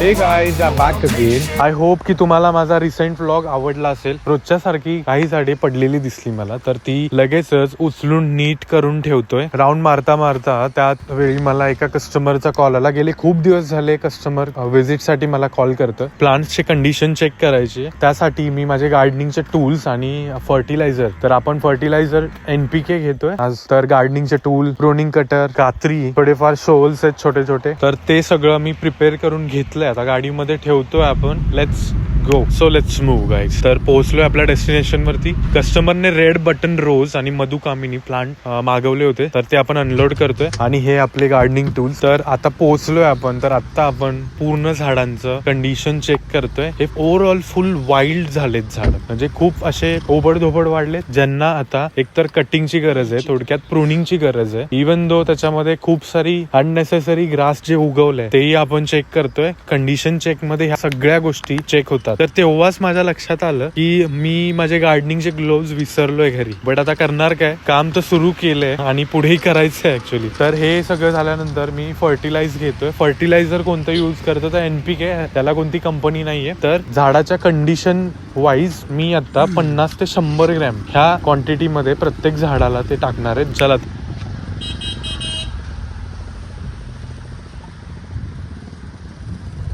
hey guys I back again I hope की तुम्हाला माझा रिसेंट व्लॉग आवडला असेल. रोजच्या सारखी काही झाडे पडलेली दिसली मला तर ती लगेचच उचलून नीट करून ठेवतोय. राऊंड मारता मारता त्यात वेळी मला एका कस्टमरचा कॉल आला. गेले खूप दिवस झाले कस्टमर व्हिजिटसाठी मला कॉल करतं. प्लांट्सचे कंडिशन चेक करायची. त्यासाठी मी माझे गार्डनिंगचे टूल्स आणि फर्टिलायझर तर आपण फर्टिलायझर एनपीके घेतोय. आज तर गार्डनिंगचे टूल प्रोनिंग कटर कात्री थोडेफार शोल्स आहेत छोटे छोटे तर ते सगळं मी प्रिपेअर करून घेतलंय. आता गाडीमध्ये ठेवतोय आपण. Let's go so let's move guys तर पोहोचलोय आपल्या डेस्टिनेशन वरती. कस्टमरने रेड बटन रोज आणि मधुकामिनी प्लांट मागवले होते. तर ते आपण अनलोड करतोय. आणि हे आपले गार्डनिंग टूल तर आता पोहोचलोय आपण. तर आता आपण पूर्ण झाडांचं कंडिशन चेक करतोय. हे ओव्हरऑल फुल वाईल्ड झालेत झाड. म्हणजे खूप असे ओबडधोबड वाढलेत. ज्यांना आता एकतर कटिंगची गरज आहे थोडक्यात प्रुनिंगची गरज आहे. इवन दो त्याच्यामध्ये खूप सारी अननेसेसरी ग्रास जे उगवलंय तेही आपण चेक करतोय. कंडिशन चेकमध्ये ह्या सगळ्या गोष्टी चेक होतात. तर तेव्हाच माझ्या लक्षात आलं की मी माझे गार्डनिंगचे ग्लोव्ह विसरलोय घरी. बट आता करणार काय? काम तर सुरू केलंय आणि पुढेही करायचंय ऍक्च्युली तर हे सगळं झाल्यानंतर मी फर्टिलाइज घेतोय. फर्टिलायझर कोणतं युज करतो? तर एनपीके त्याला कोणती कंपनी नाहीये. तर झाडाच्या कंडिशन वाईज मी आता पन्नास ते शंभर ग्रॅम ह्या क्वांटिटी मध्ये प्रत्येक झाडाला ते टाकणार आहेत चला.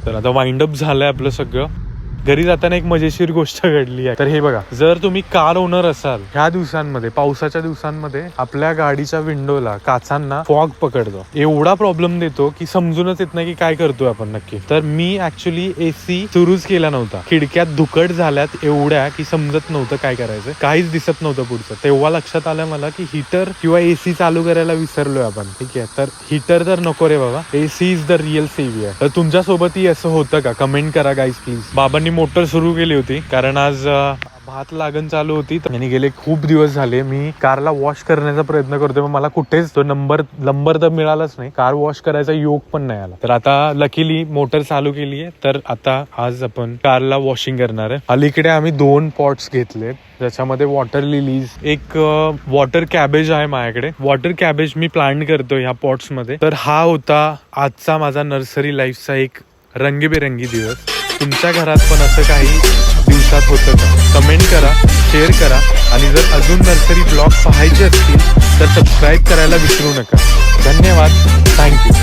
तर आता वाइंड अप झालंय आपलं सगळं. घरी जाताना एक मजेशीर गोष्ट घडली आहे. तर हे बघा जर तुम्ही कार ओनर असाल ह्या दिवसांमध्ये पावसाच्या दिवसांमध्ये आपल्या गाडीच्या विंडोला काचांना फॉग पकडतो. एवढा प्रॉब्लेम देतो की समजूनच येत नाही की काय करतोय आपण नक्की. तर मी ऍक्च्युली एसी सुरूच केला नव्हता. खिडक्यात धुकट झाल्यात एवढ्या की समजत नव्हतं काय करायचं. काहीच दिसत नव्हतं पुढचं. तेव्हा लक्षात आलं मला की हिटर किंवा एसी चालू करायला विसरलोय आपण. ठीक आहे तर हिटर तर नको रे बाबा. AC is the real saviour तर तुमच्या सोबतही असं होतं का? कमेंट करा गाईज प्लीज बाबांनी मोटर सुरू केली होती. कारण आज भात लागण चालू होती. त्यांनी आणि गेले खूप दिवस झाले. मी कारला वॉश करण्याचा प्रयत्न करतोय पण मला कुठेच तो नंबर नंबर तर मिळालाच नाही. कार वॉश करायचा योग पण नाही आला. तर आता लकीली मोटर चालू केली आहे. तर आता आज आपण कारला वॉशिंग करणार आहे. अलीकडे आम्ही दोन पॉट्स घेतले ज्याच्यामध्ये वॉटर लिलीज एक वॉटर कॅबेज आहे माझ्याकडे. वॉटर कॅबेज मी प्लांट करतो ह्या पॉट्समध्ये. तर हा होता आजचा माझा नर्सरी लाईफचा एक रंगीबेरंगी दिवस. तुमच्या घरात पण असं काही दिवसात होतं का? कमेंट करा शेअर करा. आणि जर अजून नर्सरी ब्लॉग पाहायचे असतील तर सबस्क्राईब करायला विसरू नका. धन्यवाद. थँक्यू